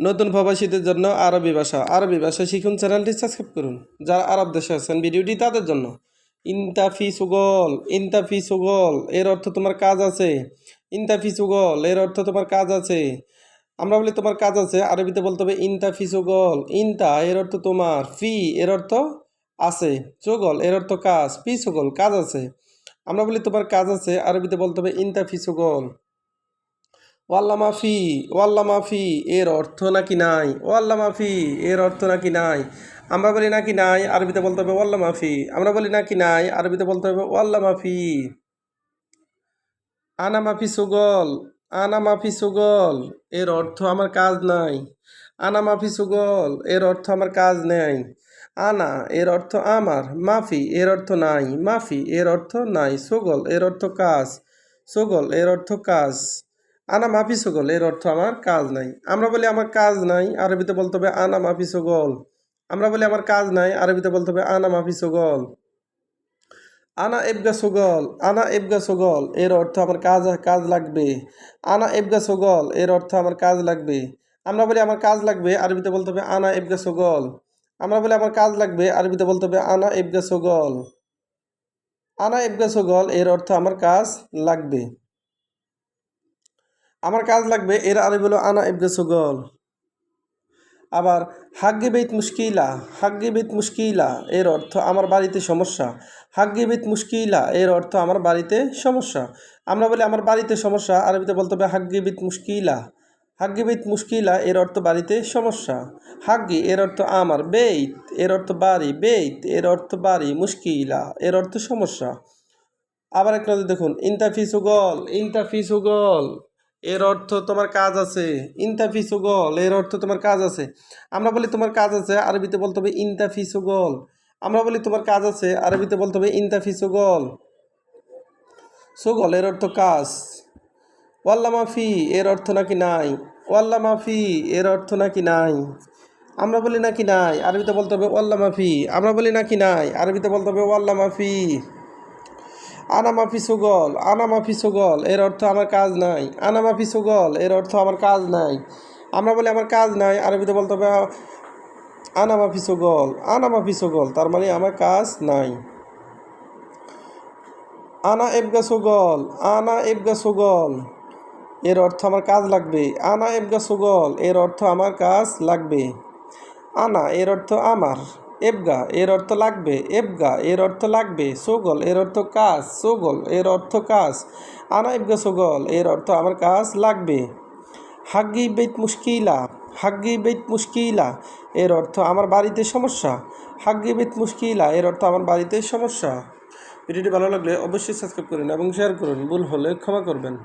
নতুন প্রবাসীদের জন্য আরবি ভাষা। আরবি ভাষা শিখুন, চ্যানেলটি সাবস্ক্রাইব করুন। যারা আরব দেশে আছেন, ভিডিওটি তাদের জন্য। ইনতাফি সুগল ইনতাফি সুগল, এর অর্থ তোমার কাজ আছে। ইনতাফি সুগল, এর অর্থ তোমার কাজ আছে। আমরা বলি তোমার কাজ আছে, আরবিতে বলতে হবে ইনতাফি সুগল। ইনতা, এর অর্থ তোমার। ফি, এর অর্থ আছে। সুগল, এর অর্থ কাজ। ফি, সুগল, কাজ আছে। আমরা বলি তোমার কাজ আছে, আরবিতে বলতে হবে ইনতাফি সুগল। ওয়াল্লা মাফি ওয়াল্লা মাফি, এর অর্থ নাকি নাই? ওয়াল্লা মাফি, এর অর্থ নাকি নাই? আমরা বলি নাকি নাই, আরবিতে বলতে হবে ওয়াল্লা মাফি। আমরা বলি নাকি নাই, আরবিতে বলতে হবে ওয়াল্লা মাফি। আনা মাফি সুগল, আনা মাফি সুগল, এর অর্থ আমার কাজ নাই। আনা মাফি সুগল, এর অর্থ আমার কাজ নেই। আনা, এর অর্থ আমার। মাফি, এর অর্থ নাই। মাফি, এর অর্থ নাই। সুগল, এর অর্থ কাজ। সুগল, এর অর্থ কাজ। আনা মাফি সুগল এর অর্থ আমার কাজ নাই। আমরা বলি আমার কাজ নাই, আরবিতে বলতে হবে আনা মাফি সুগল আমরা বলি আমার কাজ নাই, আরবিতে বলতে হবে আনা মাফি সুগল আনা এবগা সুগল আনা এবগা সুগল এর অর্থ আমার কাজ কাজ লাগবে। আনা এবগা সুগল এর অর্থ আমার কাজ লাগবে। আমরা বলি আমার কাজ লাগবে, আরবিতে বলতে হবে আনা এবগা সুগল আমরা বলি আমার কাজ লাগবে, আরবিতে বলতে হবে আনা এবগা সুগল আনা এবগা সুগল এর অর্থ আমার কাজ লাগবে। আমার কাজ লাগবে, এর আরবি হলো আনা এবগা সুগল। আবার হাগ্গে বেত মুশকিলা, হাগ্গে বেত মুশকিলা, এর অর্থ আমার বাড়িতে সমস্যা। হাগ্গে বেত মুশকিলা, এর অর্থ আমার বাড়িতে সমস্যা। আমরা বলি আমার বাড়িতে সমস্যা, আরবিতে বলতে হবে হাগ্গে বেত মুশকিলা। হাগ্গে বেত মুশকিলা, এর অর্থ বাড়িতে সমস্যা। হাগ্গি, এর অর্থ আমার বেত, এর অর্থ বাড়ি, বেত, এর অর্থ বাড়ি, মুশকিলা, এর অর্থ সমস্যা। আবার একটা দেখুন ইনতাফি সুগল ইনতাফি সুগল। এর অর্থ তোমার কাজ আছে। ইনতাফি সুগল এর অর্থ তোমার কাজ আছে। আমরা বলি তোমার কাজ আছে, আরবিতে বলতে হবে ইনতাফি সুগল আমরা বলি তোমার কাজ আছে, আরবিতে বলতে হবে ইনতাফি সুগল সুগল এর অর্থ কাজ। ওয়াল্লা মাফি এর অর্থ নাকি নাই? ওয়াল্লা মাফি এর অর্থ নাকি নাই? আমরা বলি নাকি নাই, আরবিতে বলতে হবে ওয়াল্লা মাফি আমরা বলি নাকি নাই, আরবিতে বলতে হবে ওয়াল্লা মাফি আনা মাফি সুগল আনা মাফি সুগল, এর অর্থ আমার কাজ নাই। আনা মাফি সুগল, এর অর্থ আমার কাজ নাই। আমরা বলি আমার কাজ নাই, আরবিতে বলতে হবে আনা মাফি সুগল আনা মাফি সুগল, তার মানে আমার কাজ নাই। আনা এবগা সুগল, আনা এবগা সুগল, এর অর্থ আমার কাজ লাগবে। আনা এবগা সুগল, এর অর্থ আমার কাজ লাগবে। আনা, এর অর্থ আমার। এবগা, এর অর্থ লাগবে। এবগা, এর অর্থ লাগবে। সুগল, এর অর্থ কাজ। সুগল, এর অর্থ কাজ। আনা এবগা সুগল, এর অর্থ আমার কাজ লাগবে। হাগ্গি বেত মুশকিলা, হাগ্গি বেত মুশকিলা, এর অর্থ আমার বাড়িতে সমস্যা। হাগ্গি বেত মুশকিলা, এর অর্থ আমার বাড়িতে সমস্যা। ভিডিওটি ভালো লাগলে অবশ্যই সাবস্ক্রাইব করুন এবং শেয়ার করুন। ভুল হলে ক্ষমা করবেন।